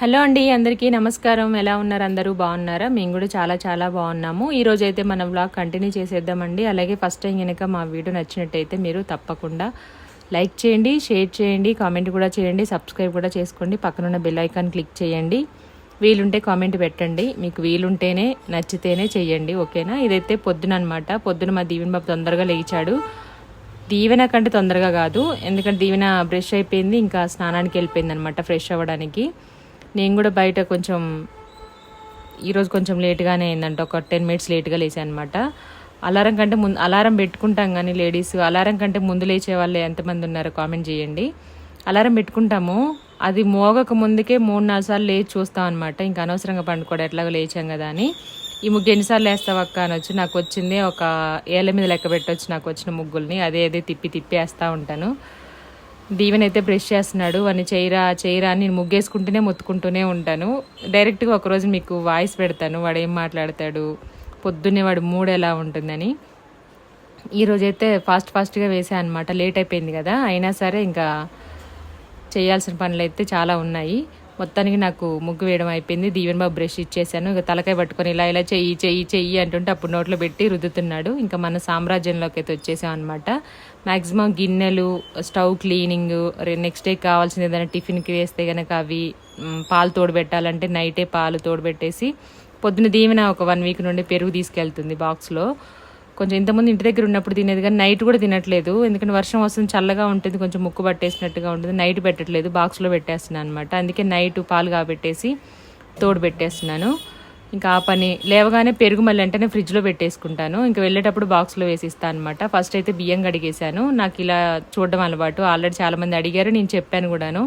Hello అండి అందరికీ నమస్కారం. ఎలా ఉన్నారు? అందరూ బాగున్నారా? మేము కూడా చాలా చాలా బాగున్నాము. ఈరోజు అయితే మన వ్లాగ్ కంటిన్యూ చేసేద్దామండి. అలాగే ఫస్ట్ టైం కనుక మా వీడియో నచ్చినట్టయితే మీరు తప్పకుండా లైక్ చేయండి షేర్ చేయండి కామెంట్ కూడా చేయండి సబ్స్క్రైబ్ కూడా చేసుకోండి. పక్కనున్న బెల్ ఐకాన్ క్లిక్ చేయండి. వీలుంటే కామెంట్ పెట్టండి. మీకు వీలుంటేనే నచ్చితేనే చేయండి. ఓకేనా? ఇదైతే పొద్దున అనమాట పొద్దున మా దీవెన బాబు తొందరగా లేచాడు. దీవెన కంటే తొందరగా కాదు. ఎందుకంటే దీవెన బ్రష్ అయిపోయింది. ఇంకా స్నానానికి వెళ్ళిపోయింది అనమాట ఫ్రెష్ అవ్వడానికి. నేను కూడా బయట కొంచెం ఈరోజు కొంచెం లేట్గానే అయిందంట. ఒక టెన్ మినిట్స్ లేట్గా లేచాను అనమాట అలారం కంటే ముందు అలారం పెట్టుకుంటాం కానీ లేడీస్ అలారం కంటే ముందు లేచే వాళ్ళు ఎంతమంది ఉన్నారో కామెంట్ చేయండి. అలారం పెట్టుకుంటాము. అది మోగక ముందుకే మూడు నాలుగు సార్లు లేచి చూస్తాం అనమాట ఇంకా అనవసరంగా పండుకోవడం ఎట్లాగో లేచాం కదా అని. ఈ ముగ్గు ఎన్నిసార్లు వేస్తావు అక్క అనొచ్చు నాకు వచ్చింది. ఒక ఏళ్ళ మీద లెక్క పెట్టవచ్చు నాకు వచ్చిన ముగ్గుల్ని. అదే అదే తిప్పి తిప్పి వేస్తూ ఉంటాను. దీవెన్ అయితే బ్రష్ చేస్తున్నాడు వాడిని చేయరా చేయరా అని నేను ముగ్గేసుకుంటూనే మొత్తుకుంటూనే ఉంటాను. డైరెక్ట్గా ఒకరోజు మీకు వాయిస్ పెడతాను వాడు ఏం మాట్లాడతాడు పొద్దున్నే వాడు మూడ్ ఎలా ఉంటుందని. ఈరోజైతే ఫాస్ట్ ఫాస్ట్గా వేసాను అనమాట లేట్ అయిపోయింది కదా అయినా సరే ఇంకా చేయాల్సిన పనులు అయితే చాలా ఉన్నాయి. మొత్తానికి నాకు ముగ్గు వేయడం అయిపోయింది. దీవెన్ బాబు బ్రష్ ఇచ్చేసాను. ఇక తలకాయ పట్టుకొని ఇలా ఇలా చెయ్యి చెయ్యి చెయ్యి అంటుంటే అప్పుడు నోట్లో పెట్టి రుద్దుతున్నాడు. ఇంకా మన సామ్రాజ్యంలోకి అయితే వచ్చేసాం అనమాట మ్యాక్సిమం గిన్నెలు స్టవ్ క్లీనింగ్ నెక్స్ట్ డే కావాల్సిన ఏదైనా టిఫిన్కి వేస్తే కనుక అవి పాలు తోడుపెట్టాలంటే నైటే పాలు తోడుపెట్టేసి పొద్దున దీవెన ఒక వన్ వీక్ నుండి పెరుగు తీసుకెళ్తుంది బాక్స్లో కొంచెం ఇంతకుముందు ఇంటి దగ్గర ఉన్నప్పుడు తినేది కానీ నైట్ కూడా తినట్లేదు. ఎందుకంటే వర్షం వస్తుంది చల్లగా ఉంటుంది కొంచెం ముక్కు పట్టేసినట్టుగా ఉంటుంది. నైట్ పెట్టట్లేదు బాక్స్లో పెట్టేస్తున్నాను అనమాట అందుకే నైట్ పాలు కాబెట్టేసి తోడు పెట్టేస్తున్నాను. ఇంకా ఆ పని లేవగానే పెరుగు మళ్ళీ వెంటనే ఫ్రిడ్జ్లో పెట్టేసుకుంటాను. ఇంకా వెళ్ళేటప్పుడు బాక్స్లో వేసిస్తాను అనమాట ఫస్ట్ అయితే బియ్యం కడిగేశాను. నాకు ఇలా చూడడం అలవాటు. ఆల్రెడీ చాలామంది అడిగారు నేను చెప్పాను కూడాను.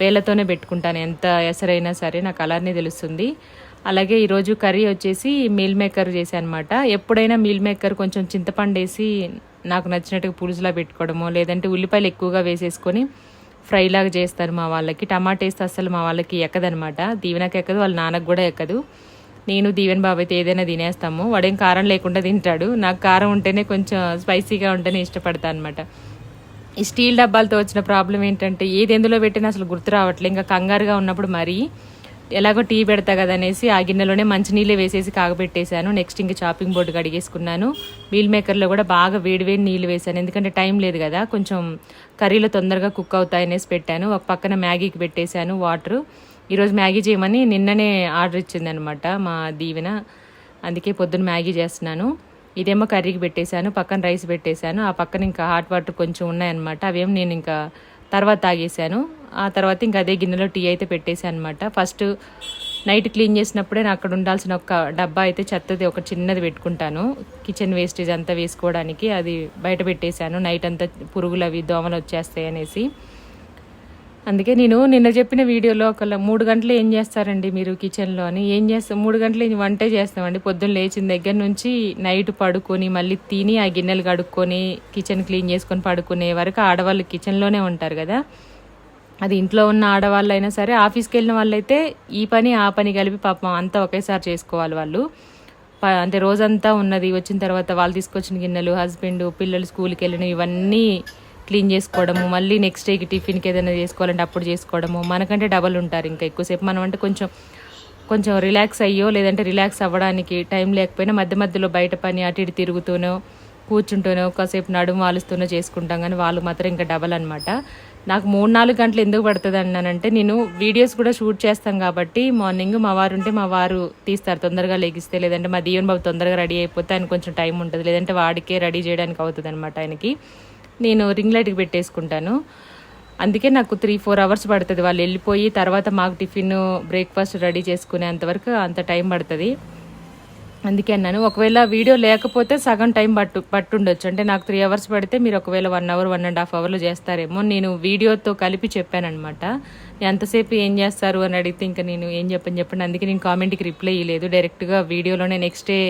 వేళ్ళతోనే పెట్టుకుంటాను ఎంత ఎసరైనా సరే. నాకు అలానే తెలుస్తుంది. అలాగే ఈరోజు కర్రీ వచ్చేసి మీల్ మేకర్ చేశాను అనమాట ఎప్పుడైనా మీల్ మేకర్ కొంచెం చింతపండు వేసి నాకు నచ్చినట్టుగా పులుసులా పెట్టుకోవడము లేదంటే ఉల్లిపాయలు ఎక్కువగా వేసేసుకొని ఫ్రైలాగా చేస్తారు మా వాళ్ళకి. టమాటా వేస్తే అసలు మా వాళ్ళకి ఎక్కదనమాట. దీవెనకి ఎక్కదు వాళ్ళ నాన్నకు కూడా ఎక్కదు. నేను దీవెన్ బాబు అయితే ఏదైనా తినేస్తాము. వాడేం కారం లేకుండా తింటాడు. నాకు కారం ఉంటేనే కొంచెం స్పైసీగా ఉంటేనే ఇష్టపడతా అనమాట ఈ స్టీల్ డబ్బాలతో వచ్చిన ప్రాబ్లం ఏంటంటే ఏది ఎందులో పెట్టినా అసలు గుర్తు రావట్లేదు ఇంకా కంగారుగా ఉన్నప్పుడు మరీ ఎలాగో టీ పెడతా కదా అనేసి ఆ గిన్నెలోనే మంచినీళ్ళే వేసేసి కాగబెట్టేశాను. నెక్స్ట్ ఇంకా చాపింగ్ బోర్డు కడిగేసుకున్నాను. మీల్ మేకర్లో కూడా బాగా వేడివేడి నీళ్ళు వేశాను. ఎందుకంటే టైం లేదు కదా కొంచెం కర్రీలో తొందరగా కుక్ అవుతాయనేసి పెట్టాను. ఒక పక్కన మ్యాగీకి పెట్టేశాను వాటర్ ఈరోజు మ్యాగీ చేయమని నిన్ననే ఆర్డర్ ఇచ్చింది అనమాట మా దీవెన. అందుకే పొద్దున్న మ్యాగీ చేస్తున్నాను. ఇదేమో కర్రీకి పెట్టేశాను పక్కన రైస్ పెట్టేశాను. ఆ పక్కన ఇంకా హాట్ వాటర్ కొంచెం ఉన్నాయన్నమాట. అవేం నేను ఇంకా తర్వాత తాగేశాను. ఆ తర్వాత ఇంకా అదే గిన్నెలో టీ అయితే పెట్టేశాను అనమాట ఫస్ట్ నైట్ క్లీన్ చేసినప్పుడే నేను అక్కడ ఉండాల్సిన ఒక డబ్బా అయితే చెత్తది ఒక చిన్నది పెట్టుకుంటాను. కిచెన్ వేస్టేజ్ అంతా వేసుకోవడానికి అది బయట పెట్టేశాను. నైట్ అంతా పురుగులు అవి దోమలు వచ్చేస్తాయి అనేసి. అందుకే నేను నిన్న చెప్పిన వీడియోలో ఒక మూడు గంటలు ఏం చేస్తారండి మీరు కిచెన్లో అని. ఏం చేస్తాం మూడు గంటలు వంటే చేస్తామండి. పొద్దున్న లేచిన దగ్గర నుంచి నైట్ పడుకొని మళ్ళీ తిని ఆ గిన్నెలు కడుక్కొని కిచెన్ క్లీన్ చేసుకొని పడుకునే వరకు ఆడవాళ్ళు కిచెన్లోనే ఉంటారు కదా. అది ఇంట్లో ఉన్న ఆడవాళ్ళు అయినా సరే ఆఫీస్కి వెళ్ళిన వాళ్ళైతే ఈ పని ఆ పని కలిపి పాపం అంతా ఒకేసారి చేసుకోవాలి వాళ్ళు. ప- అంటే రోజంతా ఉన్నది వచ్చిన తర్వాత వాళ్ళు తీసుకొచ్చిన గిన్నెలు హస్బెండ్ పిల్లలు స్కూల్కి వెళ్ళిన ఇవన్నీ క్లీన్ చేసుకోవడము మళ్ళీ నెక్స్ట్ డేకి టిఫిన్కి ఏదైనా చేసుకోవాలంటే అప్పుడు చేసుకోవడము మనకంటే డబల్ ఉంటారు ఇంకా ఎక్కువసేపు. మనం అంటే కొంచెం కొంచెం రిలాక్స్ అయ్యో లేదంటే రిలాక్స్ అవ్వడానికి టైం లేకపోయినా మధ్య మధ్యలో బయట పని అటు ఇటు తిరుగుతూనో కూర్చుంటూనో కాసేపు నడుము వాలుస్తూనో చేసుకుంటాం. కానీ వాళ్ళు మాత్రం ఇంకా డబల్ అనమాట నాకు మూడు నాలుగు గంటలు ఎందుకు పడుతుంది అన్నానంటే నేను వీడియోస్ కూడా షూట్ చేస్తాం కాబట్టి మార్నింగ్ మా వారు ఉంటే మా వారు తీస్తారు తొందరగా లెగిస్తే లేదంటే మా దీవెన్ బాబు తొందరగా రెడీ అయిపోతే ఆయన కొంచెం టైం ఉంటుంది లేదంటే వాడికే రెడీ చేయడానికి అవుతుంది అనమాట ఆయనకి. నేను రింగ్ లైట్కి పెట్టేసుకుంటాను. అందుకే నాకు త్రీ ఫోర్ అవర్స్ పడుతుంది. వాళ్ళు వెళ్ళిపోయి తర్వాత మాకు టిఫిన్ బ్రేక్ఫాస్ట్ రెడీ చేసుకునేంతవరకు అంత టైం పడుతుంది. అందుకే అన్నాను. ఒకవేళ వీడియో లేకపోతే సగం టైం పట్టు పట్టుండొచ్చు. అంటే నాకు త్రీ అవర్స్ పడితే మీరు ఒకవేళ one hour one and half అవర్లో చేస్తారేమో నేను వీడియోతో కలిపి చెప్పానమాట ఎంతసేపు ఏం చేస్తారు అని అడిగితే ఇంకా నేను ఏం చెప్పని చెప్పండి. అందుకే నేను కామెంట్కి రిప్లై ఇవ్వలేదు డైరెక్ట్గా వీడియోలోనే నెక్స్ట్ డే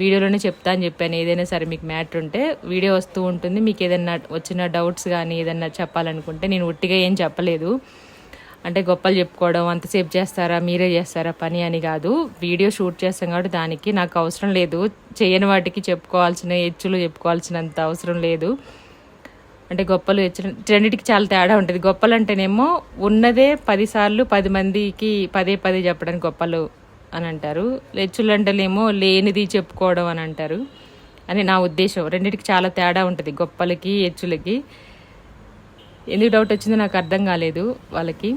వీడియోలోనే చెప్తా అని చెప్పాను. ఏదైనా సరే మీకు మ్యాటర్ ఉంటే వీడియో వస్తూ ఉంటుంది. మీకు ఏదైనా వచ్చిన డౌట్స్ కానీ ఏదైనా చెప్పాలనుకుంటే నేను ఉట్టిగా ఏం చెప్పలేదు. అంటే గొప్పలు చెప్పుకోవడం అంతసేపు చేస్తారా మీరే చేస్తారా పని అని కాదు. వీడియో షూట్ చేస్తాం కాబట్టి దానికి నాకు అవసరం లేదు. చేయని వాటికి చెప్పుకోవాల్సిన హెచ్చులు చెప్పుకోవాల్సినంత అవసరం లేదు. అంటే గొప్పలు హెచ్చు రెండింటికి చాలా తేడా ఉంటుంది. గొప్పలు అంటేనేమో ఉన్నదే పదిసార్లు పది మందికి పదే పదే చెప్పడానికి గొప్పలు అని అంటారు. హెచ్చులు అంటేనేమో లేనిది చెప్పుకోవడం అని అంటారు. అని నా ఉద్దేశం. రెండింటికి చాలా తేడా ఉంటుంది గొప్పలకి హెచ్చులకి. ఎందుకు డౌట్ వచ్చిందో నాకు అర్థం కాలేదు వాళ్ళకి.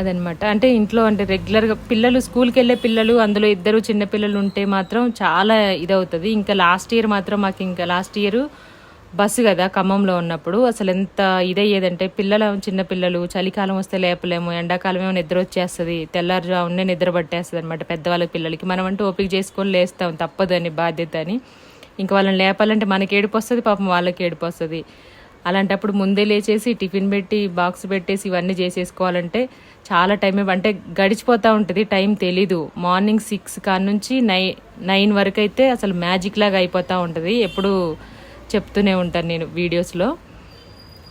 అదనమాట. అంటే ఇంట్లో అంటే రెగ్యులర్గా పిల్లలు స్కూల్కి వెళ్ళే పిల్లలు అందులో ఇద్దరు చిన్నపిల్లలు ఉంటే మాత్రం చాలా ఇదవుతుంది. ఇంకా లాస్ట్ ఇయర్ మాత్రం మాకు ఇంకా లాస్ట్ ఇయర్ బస్సు కదా ఖమ్మంలో ఉన్నప్పుడు. అసలు ఎంత ఇదయ్యేదంటే పిల్లల చిన్నపిల్లలు చలికాలం వస్తే లేపలేము ఎండాకాలం ఏమో నిద్ర వచ్చేస్తుంది తెల్లారుజామునే నిద్ర పట్టేస్తుంది అనమాట పెద్దవాళ్ళకి పిల్లలకి. మనం అంటూ ఓపిక చేసుకొని లేస్తాం తప్పదు అని బాధ్యత అని. ఇంకా వాళ్ళని లేపాలంటే మనకి ఏడుపు వస్తుంది పాపం వాళ్ళకి ఏడుపు వస్తుంది. అలాంటప్పుడు ముందే లేచేసి టిఫిన్ పెట్టి బాక్స్ పెట్టేసి ఇవన్నీ చేసేసుకోవాలంటే చాలా టైం అంటే గడిచిపోతూ ఉంటుంది టైం తెలీదు. మార్నింగ్ సిక్స్ కాడ నుంచి నై నైన్ వరకు అయితే అసలు మ్యాజిక్ లాగా అయిపోతూ ఉంటుంది. ఎప్పుడు చెప్తూనే ఉంటాను నేను వీడియోస్లో.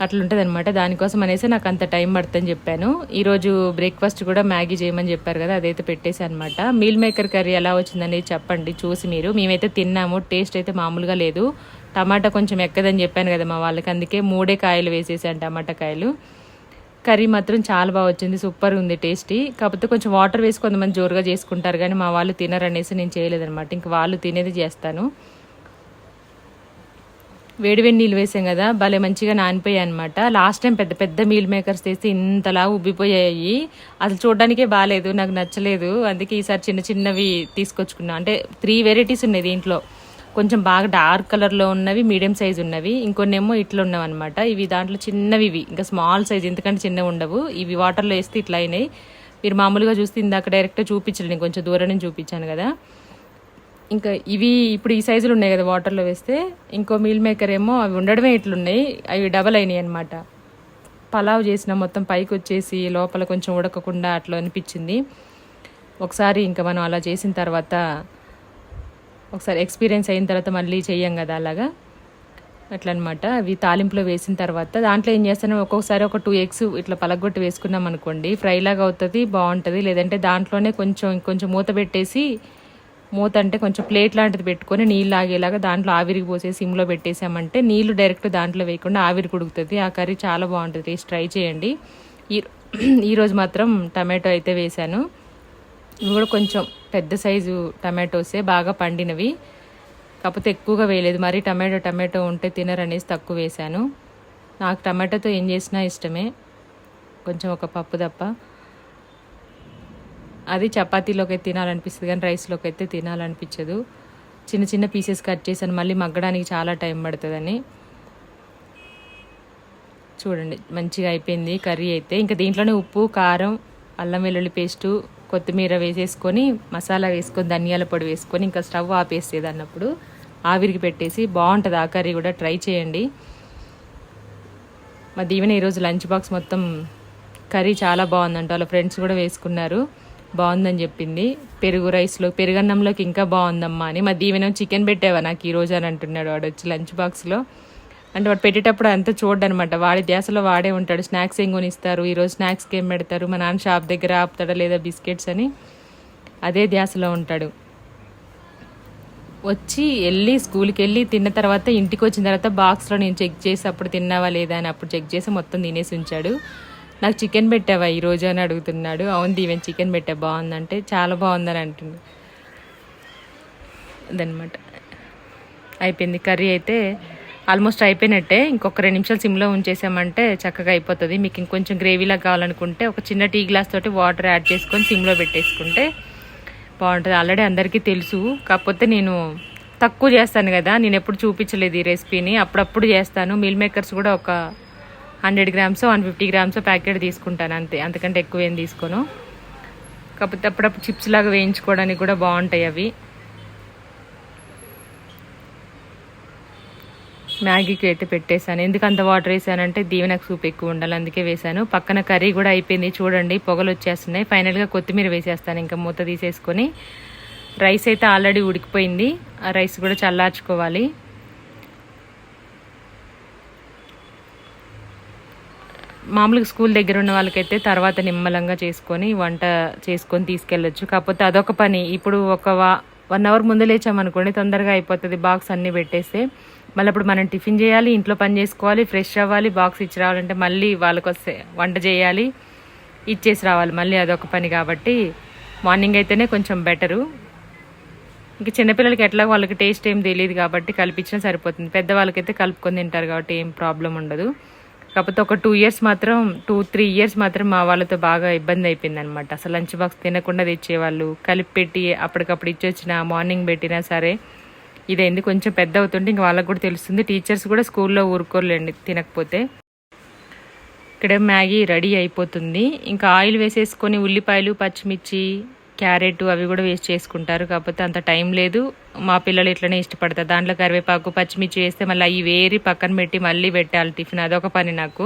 అట్లుంటుంది అనమాట దానికోసం అనేసి నాకు అంత టైం పడుతుందని చెప్పాను. ఈరోజు బ్రేక్ఫాస్ట్ కూడా మ్యాగీ చేయమని చెప్పారు కదా అదైతే పెట్టేసి అనమాట మీల్ మేకర్ కర్రీ ఎలా వచ్చిందనేది చెప్పండి చూసి మీరు. మేమైతే తిన్నాము టేస్ట్ అయితే మామూలుగా లేదు. టమాటా కొంచెం ఎక్కదని చెప్పాను కదా మా వాళ్ళకి అందుకే మూడే కాయలు వేసేసాను టమాటా కాయలు. కర్రీ మాత్రం చాలా బాగా వచ్చింది సూపర్ ఉంది టేస్టీ. కాకపోతే కొంచెం వాటర్ వేసి కొంతమంది జోరుగా చేసుకుంటారు కానీ మా వాళ్ళు తినరనేసి నేను చేయలేదనమాట ఇంక వాళ్ళు తినేది చేస్తాను. వేడివేడి నీళ్ళు వేసాం కదా భలే మంచిగా నానిపోయాయి అనమాట లాస్ట్ టైం పెద్ద పెద్ద మీల్ మేకర్స్ తీసి ఇంతలా ఉబ్బిపోయాయి. అసలు చూడడానికే బాగాలేదు నాకు నచ్చలేదు. అందుకే ఈసారి చిన్న చిన్నవి తీసుకొచ్చుకున్నా. అంటే త్రీ వెరైటీస్ ఉన్నాయి దీంట్లో. కొంచెం బాగా డార్క్ కలర్లో ఉన్నవి మీడియం సైజ్ ఉన్నవి ఇంకొన్నేమో ఇట్లా ఉన్నవి అనమాట ఇవి దాంట్లో చిన్నవి ఇవి ఇంకా స్మాల్ సైజ్ ఎందుకంటే చిన్నవి ఉండవు. ఇవి వాటర్లో వేస్తే ఇట్లా అయినాయి. మీరు మామూలుగా చూస్తే ఇందాక డైరెక్ట్గా చూపించలేదు కొంచెం దూరం నుంచి చూపించాను కదా. ఇంకా ఇవి ఇప్పుడు ఈ సైజులు ఉన్నాయి కదా వాటర్లో వేస్తే ఇంకో మీల్ మేకర్ ఏమో అవి ఉండడమే ఇట్లున్నాయి. అవి డబల్ అయినాయి అనమాట పలావ్ చేసిన మొత్తం పైకి వచ్చేసి లోపల కొంచెం ఉడకకుండా అట్లా అనిపించింది. ఒకసారి ఇంకా మనం అలా చేసిన తర్వాత ఒకసారి ఎక్స్పీరియన్స్ అయిన తర్వాత మళ్ళీ చెయ్యం కదా అలాగా? అట్లా అనమాట అవి తాలింపులో వేసిన తర్వాత దాంట్లో ఏం చేస్తాను? ఒక్కొక్కసారి ఒక టూ ఎగ్స్ ఇట్లా పలగొట్టి వేసుకున్నాం అనుకోండి. ఫ్రైలాగా అవుతుంది బాగుంటుంది. లేదంటే దాంట్లోనే కొంచెం కొంచెం మూత పెట్టేసి మూత అంటే కొంచెం ప్లేట్ లాంటిది పెట్టుకొని నీళ్ళు ఆగేలాగా దాంట్లో ఆవిరికి పోసేసి సిమ్లో పెట్టేసామంటే నీళ్ళు డైరెక్ట్ దాంట్లో వేయకుండా ఆవిరి కుడుకుతుంది. ఆ కర్రీ చాలా బాగుంటుంది. టేస్ట్ ట్రై చేయండి. ఈ ఈరోజు మాత్రం టమాటో అయితే వేశాను. ఇవి కూడా కొంచెం పెద్ద సైజు టమాటోసే బాగా పండినవి. కాకపోతే ఎక్కువగా వేయలేదు. మరీ టమాటో టమాటో ఉంటే తినరనేసి తక్కువ వేశాను. నాకు టమాటోతో ఏం చేసినా ఇష్టమే. కొంచెం ఒక పప్పు తప్ప. అది చపాతీలోకి అయితే తినాలనిపిస్తుంది కానీ రైస్లోకి అయితే తినాలనిపించదు. చిన్న చిన్న పీసెస్ కట్ చేశాను. మళ్ళీ మగ్గడానికి చాలా టైం పడుతుందని. చూడండి మంచిగా అయిపోయింది కర్రీ అయితే. ఇంకా దీంట్లోనే ఉప్పు కారం అల్లం వెల్లుల్లి పేస్టు కొత్తిమీర వేసేసుకొని మసాలా వేసుకొని ధనియాల పొడి వేసుకొని ఇంకా స్టవ్ ఆపేసేది అన్నప్పుడు ఆవిరికి పెట్టేసి బాగుంటుంది. ఆ కర్రీ కూడా ట్రై చేయండి. మా దీవెన ఈరోజు లంచ్ బాక్స్ మొత్తం కర్రీ చాలా బాగుందంట. వాళ్ళ ఫ్రెండ్స్ కూడా వేసుకున్నారు. బాగుందని చెప్పింది. పెరుగు రైస్లో పెరుగన్నంలోకి ఇంకా బాగుందమ్మా అని. మా దీవెన చికెన్ పెట్టావా నాకు ఈరోజు అని అంటున్నాడు వాడు వచ్చి లంచ్ బాక్స్లో. అంటే వాడు పెట్టేటప్పుడు అంతా చూడనమాట వాడి ధ్యాసలో వాడే ఉంటాడు. స్నాక్స్ ఏం కొనిస్తారు? ఈరోజు స్నాక్స్కి ఏం పెడతారు? మా నాన్న షాప్ దగ్గర ఆపుతాడా లేదా బిస్కెట్స్ అని అదే ధ్యాసలో ఉంటాడు. వచ్చి వెళ్ళి స్కూల్కి వెళ్ళి తిన్న తర్వాత ఇంటికి వచ్చిన తర్వాత బాక్స్లో నేను చెక్ చేసి అప్పుడు తిన్నావా లేదా అని అప్పుడు చెక్ చేసి మొత్తం తినేసి ఉంచాడు. నాకు చికెన్ పెట్టావా ఈరోజు అని అడుగుతున్నాడు. అవును దీవెన్ చికెన్ పెట్టా బాగుందంటే చాలా బాగుందని అంటుంది. అదనమాట. అయిపోయింది. కర్రీ అయితే ఆల్మోస్ట్ అయిపోయినట్టే. ఇంకొక రెండు నిమిషాలు సిమ్లో ఉంచేసామంటే చక్కగా అయిపోతుంది. మీకు ఇంకొంచెం గ్రేవీలా కావాలనుకుంటే ఒక చిన్న టీ గ్లాస్ తోటి వాటర్ యాడ్ చేసుకొని సిమ్లో పెట్టేసుకుంటే బాగుంటుంది. ఆల్రెడీ అందరికీ తెలుసు. కాకపోతే నేను తక్కువ చేస్తాను కదా. నేను ఎప్పుడు చూపించలేదు ఈ రెసిపీని. అప్పుడప్పుడు చేస్తాను. మీల్ మేకర్స్ కూడా ఒక hundred grams one fifty grams packet తీసుకుంటాను అంతే. అంతకంటే ఎక్కువ ఏం తీసుకోను. కాకపోతే అప్పుడప్పుడు చిప్స్ లాగా వేయించుకోవడానికి కూడా బాగుంటాయి అవి. మ్యాగీకి అయితే పెట్టేశాను. ఎందుకు అంత వాటర్ వేసానంటే దీవెనకు సూప్ ఎక్కువ ఉండాలి అందుకే వేశాను. పక్కన కర్రీ కూడా అయిపోయింది. చూడండి పొగలు వచ్చేస్తున్నాయి. ఫైనల్గా కొత్తిమీర వేసేస్తాను ఇంకా మూత తీసేసుకొని. రైస్ అయితే ఆల్రెడీ ఉడికిపోయింది. ఆ రైస్ కూడా చల్లార్చుకోవాలి. మామూలుగా స్కూల్ దగ్గర ఉన్న వాళ్ళకైతే తర్వాత నిమ్మలంగా చేసుకొని వంట చేసుకొని తీసుకెళ్ళొచ్చు. కాకపోతే అదొక పని. ఇప్పుడు ఒక వన్ అవర్ ముందు లేచామనుకోండి తొందరగా అయిపోతుంది బాక్స్ అన్నీ పెట్టేస్తే. మళ్ళీ అప్పుడు మనం టిఫిన్ చేయాలి ఇంట్లో పని చేసుకోవాలి ఫ్రెష్ అవ్వాలి బాక్స్ ఇచ్చి రావాలంటే మళ్ళీ వాళ్ళకి వస్తే వంట చేయాలి ఇచ్చేసి రావాలి. మళ్ళీ అదొక పని కాబట్టి మార్నింగ్ అయితేనే కొంచెం బెటరు. ఇంక చిన్నపిల్లలకి ఎట్లా వాళ్ళకి టేస్ట్ ఏం తెలియదు కాబట్టి కలిపించినా సరిపోతుంది. పెద్దవాళ్ళకైతే కలుపుకొని తింటారు కాబట్టి ఏం ప్రాబ్లం ఉండదు. కాకపోతే ఒక టూ ఇయర్స్ మాత్రం టూ త్రీ ఇయర్స్ మాత్రం మా వాళ్ళతో బాగా ఇబ్బంది అయిపోయింది అనమాట అసలు లంచ్ బాక్స్ తినకుండా తెచ్చేవాళ్ళు కలిపి పెట్టి అప్పటికప్పుడు ఇచ్చొచ్చిన మార్నింగ్ పెట్టినా సరే ఇదైంది? కొంచెం పెద్ద అవుతుంటే ఇంకా వాళ్ళకి కూడా తెలుస్తుంది. టీచర్స్ కూడా స్కూల్లో ఊరుకోలేండి తినకపోతే. ఇక్కడ మ్యాగీ రెడీ అయిపోతుంది. ఇంకా ఆయిల్ వేసేసుకొని ఉల్లిపాయలు పచ్చిమిర్చి క్యారెట్ అవి కూడా వేస్ట్ చేసుకుంటారు. కాకపోతే అంత టైం లేదు. మా పిల్లలు ఇట్లనే ఇష్టపడతారు. దాంట్లో కరివేపాకు పచ్చిమిర్చి వేస్తే మళ్ళీ అవి వేరి పక్కన పెట్టి మళ్ళీ పెట్టాలి టిఫిన్. అదొక పని నాకు.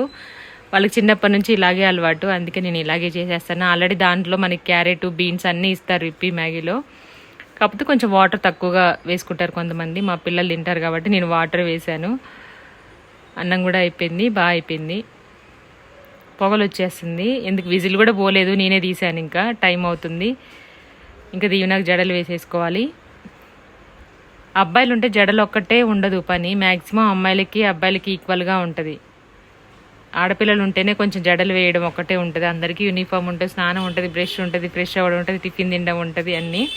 వాళ్ళకి చిన్నప్పటి నుంచి ఇలాగే అలవాటు. అందుకే నేను ఇలాగే చేసేస్తాను. ఆల్రెడీ దాంట్లో మనకి క్యారెట్ బీన్స్ అన్నీ ఇస్తారు ఇప్పి మ్యాగీలో. కాకపోతే కొంచెం వాటర్ తక్కువగా వేసుకుంటారు కొంతమంది. మా పిల్లలు తింటారు కాబట్టి నేను వాటర్ వేశాను. అన్నం కూడా అయిపోయింది బాగా అయిపోయింది. పొగలు వచ్చేస్తుంది. ఎందుకు విజిల్ కూడా పోలేదు నేనే తీసాను ఇంకా. టైం అవుతుంది. ఇంకా దీవెనకు జడలు వేసేసుకోవాలి. అబ్బాయిలు ఉంటే జడలు ఒక్కటే ఉండదు పని. మ్యాక్సిమం అమ్మాయిలకి అబ్బాయిలకి ఈక్వల్గా ఉంటుంది. ఆడపిల్లలు ఉంటేనే కొంచెం జడలు వేయడం ఒక్కటే ఉంటుంది. అందరికీ యూనిఫామ్ ఉంటుంది స్నానం ఉంటుంది బ్రష్ ఉంటుంది ఫ్రెష్ అవ్వడం ఉంటుంది టిఫిన్ తినడం ఉంటుంది అన్నీ.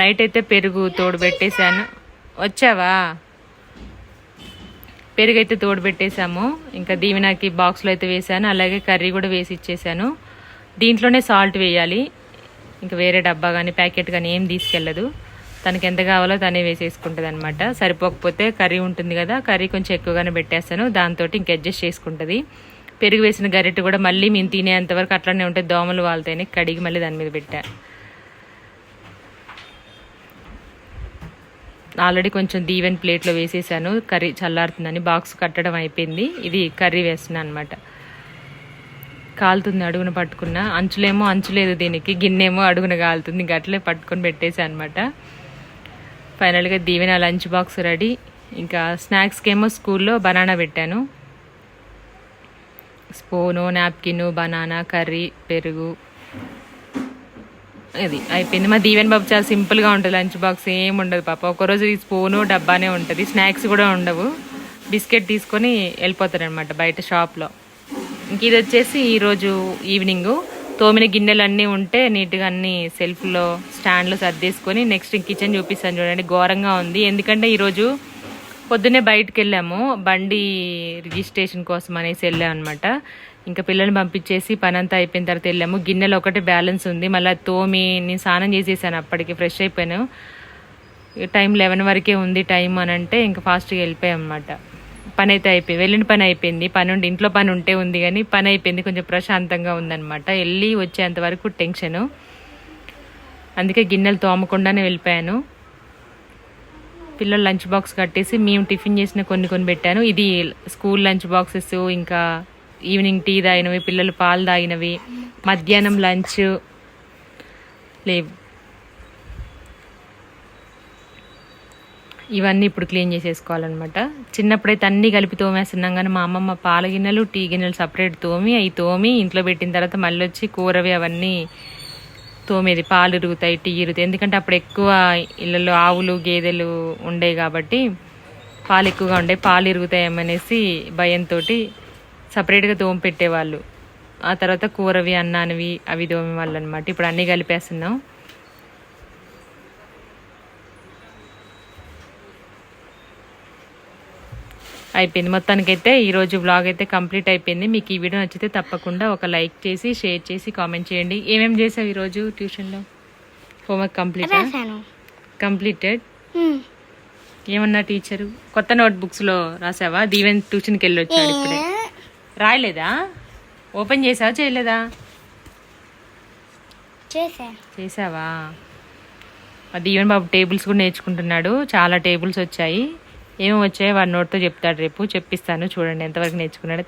నైట్ అయితే పెరుగు తోడు పెట్టేశాను వచ్చావా? పెరుగు అయితే తోడు పెట్టేశాము ఇంకా దీవెనకి బాక్స్లో అయితే వేసాను అలాగే కర్రీ కూడా వేసి ఇచ్చేసాను దీంట్లోనే సాల్ట్ వేయాలి. ఇంకా వేరే డబ్బా కానీ ప్యాకెట్ కానీ ఏం తీసుకెళ్ళదు. తనకి ఎంత కావాలో తనే వేసేసుకుంటుంది అనమాట సరిపోకపోతే కర్రీ ఉంటుంది కదా కర్రీ కొంచెం ఎక్కువగానే పెట్టేస్తాను. దాంతో ఇంక అడ్జస్ట్ చేసుకుంటుంది. పెరుగు వేసిన గరిటె కూడా మళ్ళీ మేము తినేంతవరకు అట్లనే ఉంటే దోమలు వాళ్తాయని కడిగి మళ్ళీ దాని మీద పెట్టాను ఆల్రెడీ కొంచెం దీవెన్ ప్లేట్లో వేసేసాను. కర్రీ చల్లారుతుందని బాక్స్ కట్టడం అయిపోయింది. ఇది కర్రీ వేస్తున్నాను అనమాట కాలుతుంది అడుగున పట్టుకున్న. అంచులేమో అంచులేదు దీనికి. గిన్నెమో అడుగున కాలుతుంది. గట్లే పట్టుకొని పెట్టేసా అనమాట ఫైనల్గా దీవెన లంచ్ బాక్స్ రెడీ. ఇంకా స్నాక్స్కి ఏమో స్కూల్లో బనానా పెట్టాను. స్పూను నాప్కిన్ బనానా కర్రీ పెరుగు. అది అయిపోయింది. మా దీవెన్ బాబు చాలా సింపుల్గా ఉంటుంది. లంచ్ బాక్స్ ఏం ఉండదు పాప. ఒకరోజు ఈ స్పూను డబ్బానే ఉంటుంది. స్నాక్స్ కూడా ఉండవు. బిస్కెట్ తీసుకొని వెళ్ళిపోతారనమాట బయట షాప్లో ఇంక ఇది వచ్చేసి ఈరోజు ఈవినింగ్ తోమిన గిన్నెలు అన్నీ ఉంటే నీట్గా అన్ని సెల్ఫ్లో స్టాండ్లో సర్దేసుకొని నెక్స్ట్ కిచెన్ చూపిస్తాను చూడండి. ఘోరంగా ఉంది. ఎందుకంటే ఈరోజు పొద్దున్నే బయటకు వెళ్ళాము. బండి రిజిస్ట్రేషన్ కోసం అనేసి వెళ్ళాం అనమాట ఇంకా పిల్లల్ని పంపించేసి పని అంతా అయిపోయిన తర్వాత వెళ్ళాము. గిన్నెలు ఒకటి బ్యాలెన్స్ ఉంది. మళ్ళీ తోమి నేను స్నానం చేసేసాను అప్పటికి ఫ్రెష్ అయిపోయాను. టైం లెవెన్ వరకే ఉంది టైం అని అంటే ఇంకా ఫాస్ట్గా వెళ్ళిపోయాం అనమాట పని అయితే అయిపోయింది వెళ్ళిన పని అయిపోయింది. పని ఉండి ఇంట్లో పని ఉంటే ఉంది కానీ పని అయిపోయింది. కొంచెం ప్రశాంతంగా ఉందన్నమాట. వెళ్ళి వచ్చేంత వరకు టెన్షను. అందుకే గిన్నెలు తోమకుండానే వెళ్ళిపోయాను. పిల్లలు లంచ్ బాక్స్ కట్టేసి మేము టిఫిన్ చేసిన కొన్ని కొన్ని పెట్టాను. ఇది స్కూల్ లంచ్ బాక్సెస్ ఇంకా ఈవినింగ్ టీ తాగినవి పిల్లలు పాలు తాగినవి మధ్యాహ్నం లంచ్ లేవు. ఇవన్నీ ఇప్పుడు క్లీన్ చేసేసుకోవాలన్నమాట. చిన్నప్పుడైతే అన్నీ కలిపి తోమేస్తున్నాం కానీ మా అమ్మమ్మ పాల గిన్నెలు టీ గిన్నెలు సపరేట్ తోమి అవి తోమి ఇంట్లో పెట్టిన తర్వాత మళ్ళీ వచ్చి కూరవి అవన్నీ తోమేది. పాలు ఇరుగుతాయి టీ ఇరుగుతాయి. ఎందుకంటే అప్పుడు ఎక్కువ ఇళ్ళలో ఆవులు గేదెలు ఉండేవి కాబట్టి పాలు ఎక్కువగా ఉండే పాలు ఇరుగుతాయేమనేసి భయంతో సపరేట్గా తోమి పెట్టేవాళ్ళు. ఆ తర్వాత కూరవి అన్నానివి అవి తోమే వాళ్ళు అనమాట ఇప్పుడు అన్నీ కలిపేస్తున్నాం. అయిపోయింది. మొత్తానికైతే ఈరోజు బ్లాగ్ అయితే కంప్లీట్ అయిపోయింది. మీకు ఈ వీడియో నచ్చితే తప్పకుండా ఒక లైక్ చేసి షేర్ చేసి కామెంట్ చేయండి. ఏమేమి చేసావు ఈరోజు ట్యూషన్లో? Homework complete? కంప్లీటెడ్. ఏమన్నా టీచరు? కొత్త నోట్ బుక్స్లో రాసావా? దీవెన్ ట్యూషన్కి వెళ్ళి వచ్చాడు ఇప్పుడే రాయలేదా? ఓపెన్ చేసావా? చేయలేదా? చేసావా దీవెన్ బాబు టేబుల్స్ కూడా నేర్చుకుంటున్నాడు. చాలా టేబుల్స్ వచ్చాయి. ఏమేమి వచ్చాయో వాడి నోట్తో చెప్తాడు రేపు. చెప్పిస్తాను. చూడండి ఎంతవరకు నేర్చుకున్నాడో.